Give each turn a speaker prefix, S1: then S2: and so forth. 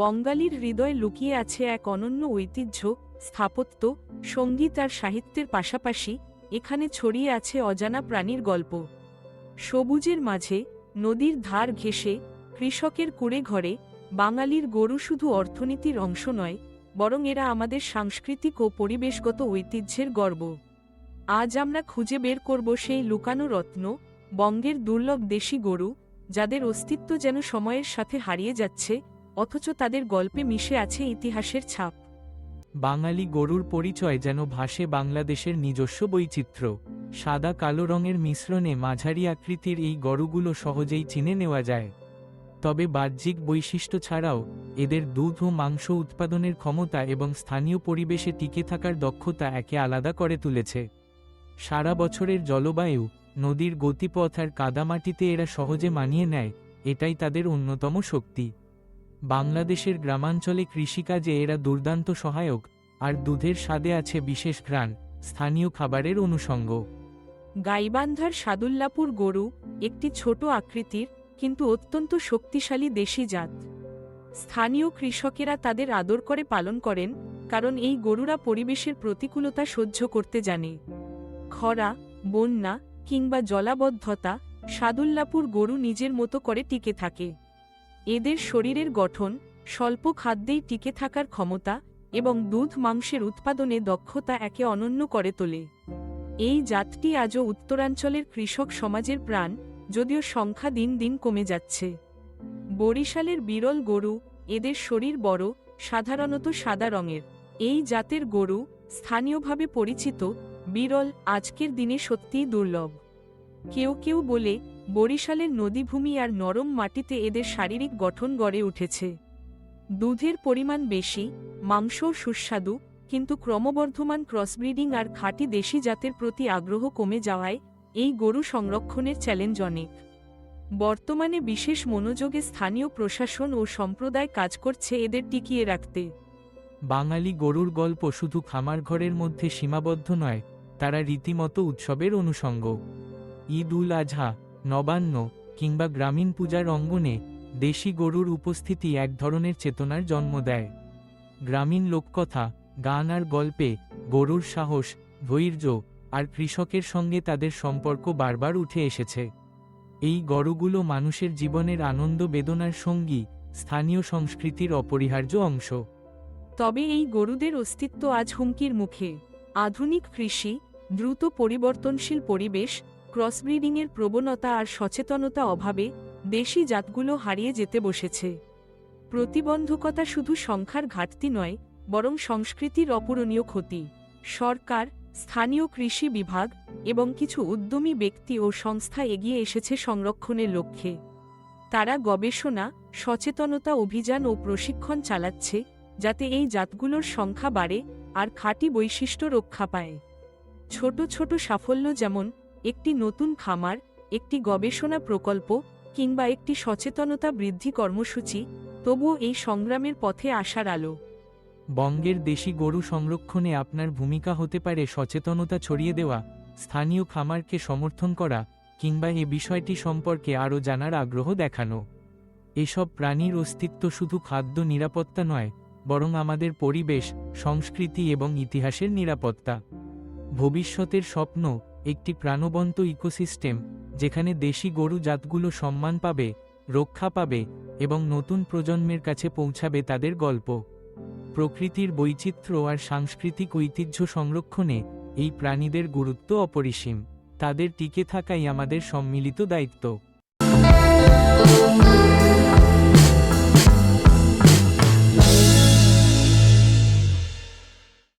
S1: বঙ্গালীর হৃদয়ে লুকিয়ে আছে এক অনন্য ঐতিহ্য, স্থাপত্য, সংগীত আর সাহিত্যের পাশাপাশি এখানে ছড়িয়ে আছে অজানা প্রাণীর গল্প। সবুজের মাঝে, নদীর ধার ঘেঁষে, কৃষকের কুড়ে ঘরে, বাঙালির গরু শুধু অর্থনীতির অংশ নয়, বরং এরা আমাদের সাংস্কৃতিক ও পরিবেশগত ঐতিহ্যের গর্ব। আজ আমরা খুঁজে বের করব সেই লুকানো রত্ন, বঙ্গের দুর্লভ দেশি গরু, যাদের অস্তিত্ব যেন সময়ের সাথে হারিয়ে যাচ্ছে অথচ তাদের গল্পে মিশে আছে ইতিহাসের ছাপ।
S2: বাঙালি গরুর পরিচয় যেন ভাসে বাংলাদেশের নিজস্ব বৈচিত্র্য। সাদা কালো রঙের মিশ্রণে মাঝারি আকৃতির এই গরুগুলো সহজেই চিনে নেওয়া যায়। তবে বাহ্যিক বৈশিষ্ট্য ছাড়াও, এদের দুধ ও মাংস উৎপাদনের ক্ষমতা এবং স্থানীয় পরিবেশে টিকে থাকার দক্ষতা একে আলাদা করে তুলেছে। সারা বছরের জলবায়ু, নদীর গতিপথ আর কাদামাটিতে এরা সহজে মানিয়ে নেয়, এটাই তাদের অন্যতম শক্তি। বাংলাদেশের গ্রামাঞ্চলে কৃষিকাজে এরা দুর্দান্ত সহায়ক, আর দুধের স্বাদে আছে বিশেষ ঘ্রাণ, স্থানীয় খাবারের অনুষঙ্গ।
S1: গাইবান্ধার সাদুল্লাপুর গরু একটি ছোট আকৃতির, কিন্তু অত্যন্ত শক্তিশালী দেশি জাত। স্থানীয় কৃষকেরা তাদের আদর করে পালন করেন, কারণ এই গরুরা পরিবেশের প্রতিকূলতা সহ্য করতে জানে। খরা, বন্যা, কিংবা জলাবদ্ধতা, সাদুল্লাপুর গরু নিজের মতো করে টিকে থাকে। এদের শরীরের গঠন স্বল্প খাদ্যেই টিকে থাকার ক্ষমতা এবং দুধ মাংসের উৎপাদনে দক্ষতা একে অনন্য করে তোলে। এই জাতটি আজও উত্তরাঞ্চলের কৃষক সমাজের প্রাণ, যদিও সংখ্যা দিন দিন কমে যাচ্ছে। বরিশালের বিরল গরু, এদের শরীর বড়, সাধারণত সাদা রঙের। এই জাতের গরু স্থানীয়ভাবে পরিচিত, বিরল, আজকের দিনে সত্যিই দুর্লভ। কেউ কেউ বলে বরিশালের নদীভূমি আর নরম মাটিতে এদের শারীরিক গঠন গড়ে উঠেছে। দুধের পরিমাণ বেশি, মাংসও সুস্বাদু, কিন্তু ক্রমবর্ধমান ক্রসব্রিডিং আর খাঁটি দেশি জাতের প্রতি আগ্রহ কমে যাওয়ায় এই গরু সংরক্ষণের চ্যালেঞ্জ অনেক। বর্তমানে বিশেষ মনোযোগে স্থানীয় প্রশাসন ও সম্প্রদায় কাজ করছে এদের টিকিয়ে রাখতে।
S2: বাঙালি গরুর গল্প শুধু খামার ঘরের মধ্যে সীমাবদ্ধ নয়, তারা রীতিমতো উৎসবের অনুষঙ্গ। ঈদ উল আজহা নবান্ন কিংবা গ্রামীণ পূজার অঙ্গনে দেশি গরুর উপস্থিতি এক ধরনের চেতনার জন্ম দেয়। গ্রামীণ লোককথা, গান আর গল্পে গরুর সাহস, ধৈর্য আর কৃষকের সঙ্গে তাদের সম্পর্ক বারবার উঠে এসেছে। এই গরুগুলো মানুষের জীবনের আনন্দ বেদনার সঙ্গী, স্থানীয় সংস্কৃতির অপরিহার্য অংশ।
S1: তবে এই গরুদের অস্তিত্ব আজ হুমকির মুখে। আধুনিক কৃষি, দ্রুত পরিবর্তনশীল পরিবেশ ক্রসব্রিডিংয়ের প্রবণতা আর সচেতনতা অভাবে দেশি জাতগুলো হারিয়ে যেতে বসেছে। প্রতিবন্ধকতা শুধু সংখ্যার ঘাটতি নয়, বরং সংস্কৃতির অপূরণীয় ক্ষতি। সরকার, স্থানীয় কৃষি বিভাগ এবং কিছু উদ্যমী ব্যক্তি ও সংস্থা এগিয়ে এসেছে সংরক্ষণের লক্ষ্যে। তারা গবেষণা, সচেতনতা অভিযান ও প্রশিক্ষণ চালাচ্ছে যাতে এই জাতগুলোর সংখ্যা বাড়ে আর খাঁটি বৈশিষ্ট্য রক্ষা পায়। ছোট ছোট সাফল্য যেমন একটি নতুন খামার, একটি গবেষণা প্রকল্প কিংবা একটি সচেতনতা বৃদ্ধি কর্মসূচি, তবুও এই সংগ্রামের পথে আসার আলো।
S2: বঙ্গের দেশি গরু সংরক্ষণে আপনার ভূমিকা হতে পারে সচেতনতা ছড়িয়ে দেওয়া, স্থানীয় খামারকে সমর্থন করা কিংবা এ বিষয়টি সম্পর্কে আরও জানার আগ্রহ দেখানো। এসব প্রাণীর অস্তিত্ব শুধু খাদ্য নিরাপত্তা নয়, বরং আমাদের পরিবেশ, সংস্কৃতি এবং ইতিহাসের নিরাপত্তা। ভবিষ্যতের স্বপ্ন একটি প্রাণবন্ত ইকোসিস্টেম, যেখানে দেশি গরু জাতগুলো সম্মান পাবে, রক্ষা পাবে, এবং নতুন প্রজন্মের কাছে পৌঁছাবে তাদের গল্প। প্রকৃতির বৈচিত্র্য আর সাংস্কৃতিক ঐতিহ্য সংরক্ষণে এই প্রাণীদের গুরুত্ব অপরিসীম। তাদের টিকে থাকাই আমাদের সম্মিলিত দায়িত্ব।